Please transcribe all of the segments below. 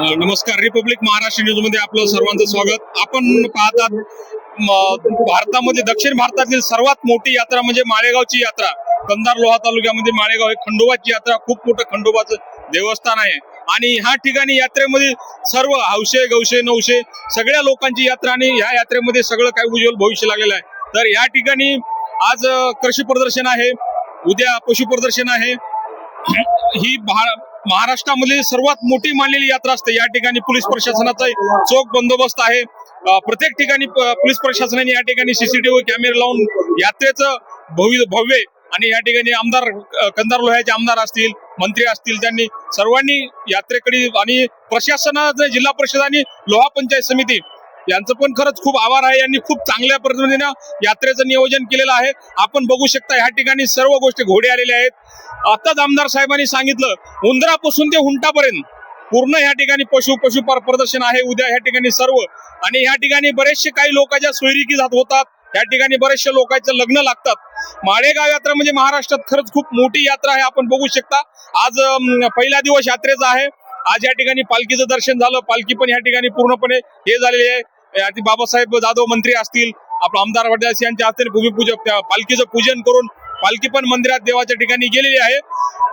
नमस्कार. रिपब्लिक महाराष्ट्र न्यूजमध्ये आपलं सर्वांचं स्वागत. आपण पाहतात भारतामध्ये दक्षिण भारतातील सर्वात मोठी यात्रा म्हणजे माळेगावची यात्रा. कंधार लोहा तालुक्यामध्ये माळेगाव हे खंडोबाची यात्रा. खूप मोठं खंडोबाचं देवस्थान आहे. आणि ह्या ठिकाणी यात्रेमध्ये सर्व हौशे गौशे नवशे सगळ्या लोकांची यात्रा आणि ह्या यात्रेमध्ये सगळं काही उज्ज्वल भविष्य लागलेलं आहे. तर या ठिकाणी आज कृषी प्रदर्शन आहे. उद्या पशु प्रदर्शन आहे. ही भा- महाराष्ट्रामधली सर्वात मोठी मानलेली यात्रा असते. या ठिकाणी पोलीस प्रशासनाचा चोख बंदोबस्त आहे. प्रत्येक ठिकाणी पोलीस प्रशासनाने या ठिकाणी सीसीटीव्ही कॅमेरे लावून यात्रेचं भव्य भव्य आणि या ठिकाणी आमदार कंदार लोह्याचे आमदार असतील मंत्री असतील त्यांनी सर्वांनी यात्रेकडे आणि प्रशासनाचं जिल्हा परिषद आणि लोहा पंचायत समिती यांचं पण खरंच खूप आभार आहे. यांनी खूप चांगल्या पद्धतीने यात्रेचं नियोजन केलेलं आहे. आपण बघू शकता ह्या ठिकाणी सर्व गोष्टी घोडे आलेले आहेत. आताच आमदार साहेबांनी सांगितलं उंदरापासून ते हुंटापर्यंत पूर्ण ह्या ठिकाणी पशु पशु प्रदर्शन आहे. उद्या ह्या ठिकाणी सर्व. आणि ह्या ठिकाणी बरेचसे काही लोकांच्या सोयरिकी जात होतात या ठिकाणी बरेचशे लोकांचं लग्न लागतात. माळेगाव यात्रा म्हणजे महाराष्ट्रात खरंच खूप मोठी यात्रा आहे. आपण बघू शकता आज पहिला दिवस यात्रेचा आहे. आज या ठिकाणी पालखीचं दर्शन झालं. पालखी पण या ठिकाणी पूर्णपणे हे झालेली आहे. बाबासाहेब जाधव मंत्री असतील आपला आमदार वडदास यांच्या हस्ते भूमिपूजक त्या पालखीचं पूजन करून पालखी पण मंदिरात देवाच्या ठिकाणी गेलेली आहे.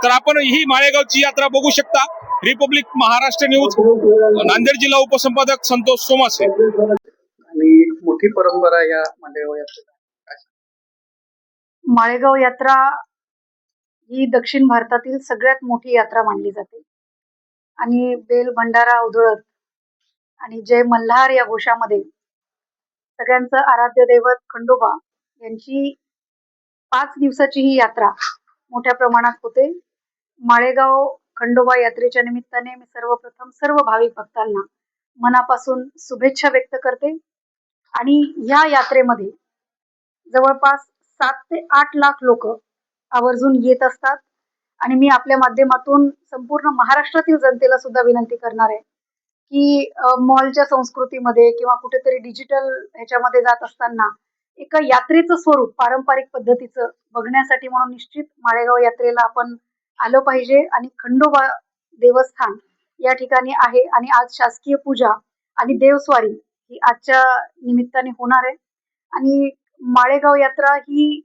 तर आपण ही माळेगावची यात्रा बघू शकता. रिपब्लिक महाराष्ट्र न्यूज नांदेड जिल्हा उपसंपादक संतोष सोमासे. आणि मोठी परंपरा या मालेगाव यात्रेला माळेगाव यात्रा ही दक्षिण भारतातील सगळ्यात मोठी यात्रा मानली जाते. आणि बेल भंडारा उधळत आणि जय मल्हार या घोषामध्ये. सगळ्यांचं आराध्य दैवत खंडोबा यांची पाच दिवसाची ही यात्रा मोठ्या प्रमाणात होते. माळेगाव खंडोबा यात्रेच्या निमित्ताने मी सर्वप्रथम सर्व भाविक भक्तांना मनापासून शुभेच्छा व्यक्त करते. आणि या यात्रेमध्ये जवळपास सात ते आठ लाख लोक आवर्जून येत असतात. आणि मी आपल्या माध्यमातून संपूर्ण महाराष्ट्रातील जनतेला सुद्धा विनंती करणार आहे. की मॉलच्या संस्कृतीमध्ये किंवा कुठेतरी डिजिटल ह्याच्यामध्ये जात असताना एका यात्रेचं स्वरूप पारंपरिक पद्धतीचं बघण्यासाठी म्हणून निश्चित माळेगाव यात्रेला आपण आलं पाहिजे आणि खंडोबा देवस्थान या ठिकाणी आहे आणि आज शासकीय पूजा आणि देवस्वारी ही आजच्या निमित्ताने होणार आहे. आणि माळेगाव यात्रा ही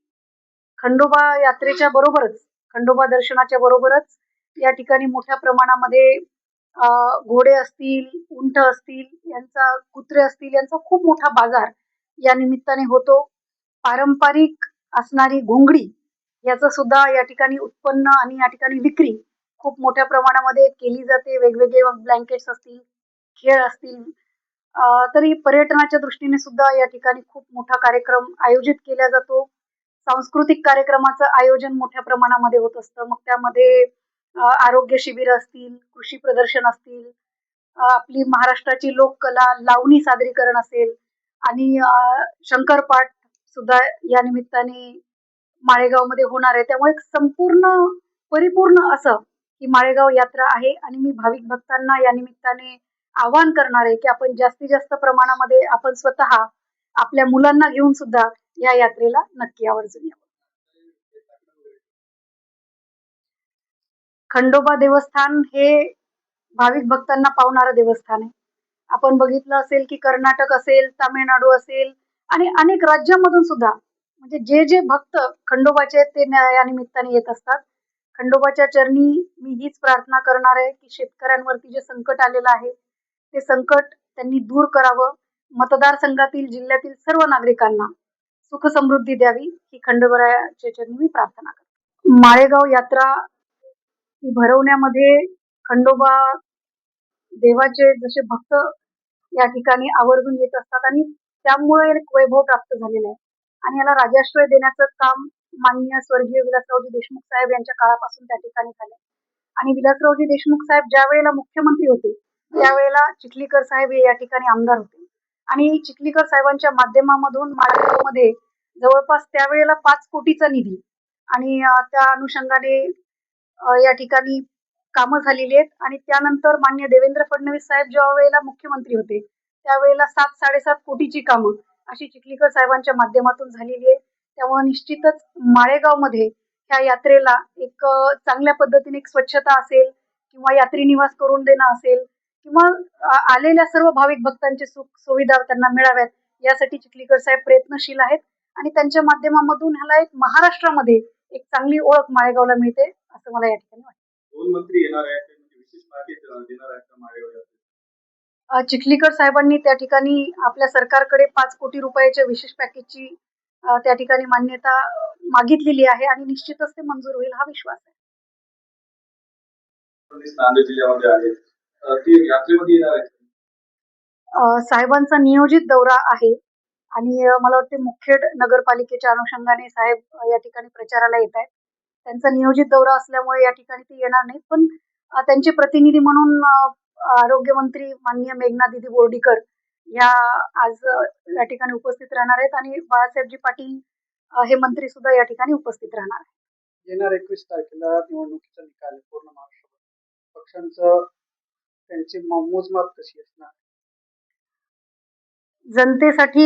खंडोबा यात्रेच्या बरोबरच खंडोबा दर्शनाच्या बरोबरच या ठिकाणी मोठ्या प्रमाणामध्ये घोडे असतील उंट असतील यांचा कुत्रे असतील यांचा खूप मोठा बाजार या निमित्ताने होतो. पारंपरिक असणारी घोंगडी याचं सुद्धा या ठिकाणी उत्पन्न आणि या ठिकाणी विक्री खूप मोठ्या प्रमाणामध्ये केली जाते. वेगवेगळे ब्लँकेट्स असतील खेळ असतील. तरी पर्यटनाच्या दृष्टीने सुद्धा या ठिकाणी खूप मोठा कार्यक्रम आयोजित केला जातो. सांस्कृतिक कार्यक्रमाचं आयोजन मोठ्या प्रमाणामध्ये होत असतं. मग त्यामध्ये आरोग्य शिबिर असतील कृषी प्रदर्शन असतील आपली महाराष्ट्राची लोककला लावणी सादरीकरण असेल आणि शंकरपाठ सुद्धा या निमित्ताने माळेगावमध्ये होणार आहे. त्यामुळे संपूर्ण परिपूर्ण असं ही माळेगाव यात्रा आहे आणि मी भाविक भक्तांना या निमित्ताने आवाहन करणार आहे की आपण जास्तीत जास्त प्रमाणामध्ये आपण स्वतः आपल्या मुलांना घेऊन सुद्धा या यात्रेला नक्की आवर्जून या. खंडोबा देवस्थान हे भाविक भक्तांना पावणारं देवस्थान आहे. आपण बघितलं असेल की कर्नाटक असेल तामिळनाडू असेल आणि अनेक राज्यामधून सुद्धा म्हणजे जे जे भक्त खंडोबाचे ते या निमित्ताने येत असतात. खंडोबाच्या चरणी मी हीच प्रार्थना करणार आहे की शेतकऱ्यांवरती जे संकट आलेलं आहे ते संकट त्यांनी दूर करावं. मतदारसंघातील जिल्ह्यातील सर्व नागरिकांना सुख समृद्धी द्यावी ही खंडोबाच्या चरणी मी प्रार्थना करते. माळेगाव यात्रा ही भरवण्यामध्ये खंडोबा देवाचे जसे भक्त या ठिकाणी आवर्जून येत असतात आणि त्यामुळे एक वैभव प्राप्त झालेला आहे. आणि याला राजाश्रय देण्याचं काम माननीय स्वर्गीय विलासरावजी देशमुख साहेब यांच्या काळापासून त्या ठिकाणी झाले. आणि विलासरावजी देशमुख साहेब ज्या वेळेला मुख्यमंत्री होते त्यावेळेला चिखलीकर साहेब हे या ठिकाणी आमदार होते. आणि चिखलीकर साहेबांच्या माध्यमामधून माळेगावमध्ये जवळपास त्यावेळेला पाच कोटीचा निधी आणि त्या अनुषंगाने या ठिकाणी कामं झालेली आहेत. आणि त्यानंतर मान्य देवेंद्र फडणवीस साहेब ज्या वेळेला मुख्यमंत्री होते त्यावेळेला सात साडेसात कोटीची कामं अशी चिखलीकर साहेबांच्या माध्यमातून झालेली आहे त्यामुळे निश्चितच माळेगावमध्ये ह्या यात्रेला एक चांगल्या पद्धतीने एक स्वच्छता असेल किंवा यात्री निवास करून देणं असेल किंवा आलेल्या सर्व भाविक भक्तांची सुख सुविधा त्यांना मिळाव्यात यासाठी चिखलीकर साहेब प्रयत्नशील आहेत. आणि त्यांच्या माध्यमामधून ह्याला एक महाराष्ट्रामध्ये एक चांगली ओळख माळेगावला मिळते असं मला या ठिकाणी वाटतं. दोन मंत्री येणार आहेत म्हणजे विशेष पॅकेज देणार आहेत का माळेगाव यात्रेत? अ, चिखलीकर साहेबांनी त्या ठिकाणी आपल्या सरकारकडे पाच कोटी रुपयाच्या विशेष पॅकेजची अ, त्या ठिकाणी मान्यता मागितलेली आहे आणि निश्चितच ते मंजूर होईल हा विश्वास आहे. फडणवीस नांदेड जिल्ह्यामध्ये आहेत. अं, ते यात्रेमध्ये येणार आहेत? अ, साहेबांचा नियोजित दौरा आहे. आणि मला वाटते मुखेड नगरपालिकेच्या अनुषंगाने साहेब या ठिकाणी प्रचाराला येत आहेत. त्यांचा नियोजित दौरा असल्यामुळे या ठिकाणी ते येणार नाहीत. पण त्यांचे प्रतिनिधी म्हणून आरोग्यमंत्री माननीय मेघना दिदी बोर्डीकर या आज या ठिकाणी उपस्थित राहणार आहेत आणि बाळासाहेबजी पाटील हे मंत्री सुद्धा या ठिकाणी उपस्थित राहणार आहेत. येणार एकवीस तारखेला निवडणुकीचा निकाल पूर्ण महाराष्ट्र पक्षांचं त्यांची मोजमाप कशी असणार? जनतेसाठी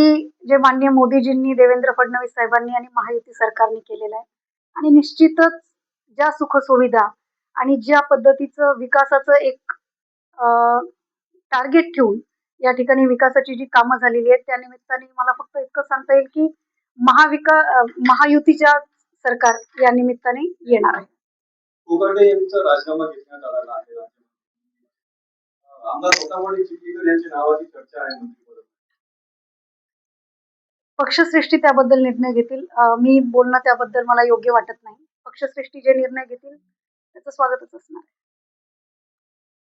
जे मान्य मोदीजींनी देवेंद्र फडणवीस साहेबांनी आणि महायुती सरकारने केलेलं आहे. आणि निश्चितच ज्या सुखसुविधा आणि ज्या पद्धतीचं विकासाचं एक टार्गेट ठेवून या ठिकाणी विकासाची जी कामं झालेली आहेत त्या निमित्ताने मला फक्त इतकं सांगता येईल की महाविका महायुतीच्या सरकार या निमित्ताने येणार आहे. यांचा राजीनामा घेण्यात आलेला आहे. आमदार चिखलीकर यांच्या नावाची चर्चा आहे पक्षश्रेष्ठी त्याबद्दल निर्णय घेतील. मी बोलणं त्याबद्दल मला योग्य वाटत नाही. पक्षश्रेष्ठी जे निर्णय घेतील त्याचं स्वागतच असणार आहे.